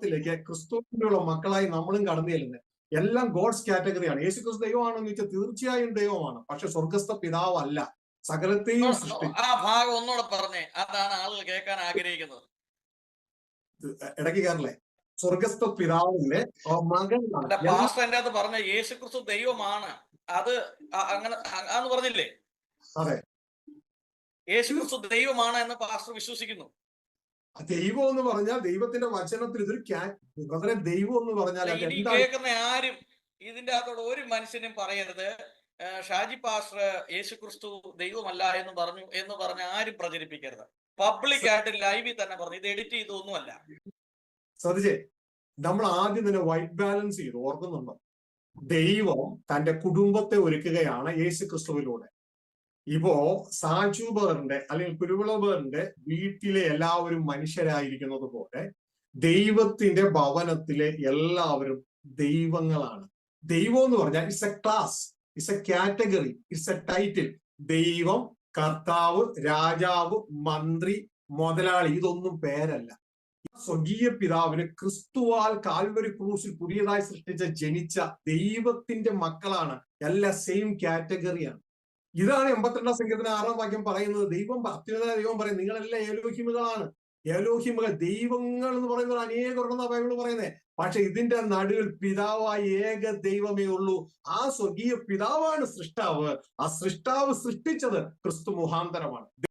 ത്തിലേക്ക് ക്രിസ്തുവിനുള്ള മക്കളായി നമ്മളും കടന്നു ചെല്ലുന്നത് എല്ലാം ഗോഡ്സ് കാറ്റഗറിയാണ് യേശു ക്രിസ്തു ദൈവമാണെന്ന് വെച്ചാൽ തീർച്ചയായും ദൈവമാണ്. പക്ഷെ സ്വർഗസ്ഥ പിതാവല്ല. സകലത്തെയും സൃഷ്ടി ആ ഭാഗം ഒന്നുകൂടെ പറഞ്ഞേ. അതാണ് ആളുകൾ കേൾക്കാൻ ആഗ്രഹിക്കുന്നത്. ഇടയ്ക്ക് കയറില്ലേ സ്വർഗസ്ഥ പിതാവിന്റെ മകൻ അത് പറഞ്ഞ യേശു ക്രിസ്തു ദൈവമാണ്. അത് അങ്ങനെ അന്ന് പറഞ്ഞില്ലേ? അതെ. യേശു ക്രിസ്തു ദൈവമാണ് എന്ന് പാസ്റ്റർ വിശ്വസിക്കുന്നു. ദൈവം എന്ന് പറഞ്ഞാൽ ദൈവത്തിന്റെ വചനത്തിൽ ഇതൊരു വളരെ ദൈവം എന്ന് പറഞ്ഞാൽ കേൾക്കുന്ന ആരും ഇതിന്റെ അകത്തോട് ഒരു മനുഷ്യനും പറയരുത്. ഷാജി പാസ്റ്റർ യേശു ക്രിസ്തു ദൈവമല്ല എന്ന് പറഞ്ഞു എന്ന് പറഞ്ഞ ആരും പ്രചരിപ്പിക്കരുത്. പബ്ലിക് ആയിട്ട് ലൈവിൽ തന്നെ പറഞ്ഞു. ഇത് എഡിറ്റ് ചെയ്തൊന്നുമല്ല. ശ്രദ്ധിച്ചേ നമ്മൾ ആദ്യം തന്നെ വൈറ്റ് ബാലൻസ് ചെയ്തു. ഓർക്കുന്നുണ്ടോ? ദൈവം തന്റെ കുടുംബത്തെ ഒരുക്കുകയാണ് യേശു ക്രിസ്തുവിലൂടെ ഇപ്പോ സാജു ബേറിന്റെ അല്ലെങ്കിൽ കുരുവിള ബേറിന്റെ വീട്ടിലെ എല്ലാവരും മനുഷ്യരായിരിക്കുന്നത് പോലെ ദൈവത്തിന്റെ ഭവനത്തിലെ എല്ലാവരും ദൈവങ്ങളാണ്. ദൈവം എന്ന് പറഞ്ഞാൽ it's a class it's a category it's a title ദൈവം കർത്താവ് രാജാവ് മന്ത്രി മുതലാളി ഇതൊന്നും പേരല്ല. സ്വർഗീയ പിതാവിന് ക്രിസ്തുവാൽ കാൽവരി ക്രൂസിൽ പുതിയതായി സൃഷ്ടിച്ച ജനിച്ച ദൈവത്തിന്റെ മക്കളാണ്. എല്ലാ സെയിം കാറ്റഗറിയാണ് ഇതാണ് എൺപത്തിരണ്ടാം സംഖ്യത്തിന് ആറാം വാക്യം പറയുന്നത്. ദൈവം അത്യുന്നത ദൈവം പറയും നിങ്ങളെല്ലാം ഏലോഹിമുകളാണ്. ഏലോഹിമുകൾ ദൈവങ്ങൾ എന്ന് പറയുന്നത് അനേകരുണ്ടെന്ന ബൈബിൾ പറയുന്നത് പക്ഷെ ഇതിന്റെ നടുവിൽ പിതാവായ ഏക ദൈവമേ ഉള്ളൂ. ആ സ്വർഗീയ പിതാവാണ് സൃഷ്ടാവ്. ആ സൃഷ്ടാവ് സൃഷ്ടിച്ചത് ക്രിസ്തു മുഖാന്തരമാണ്.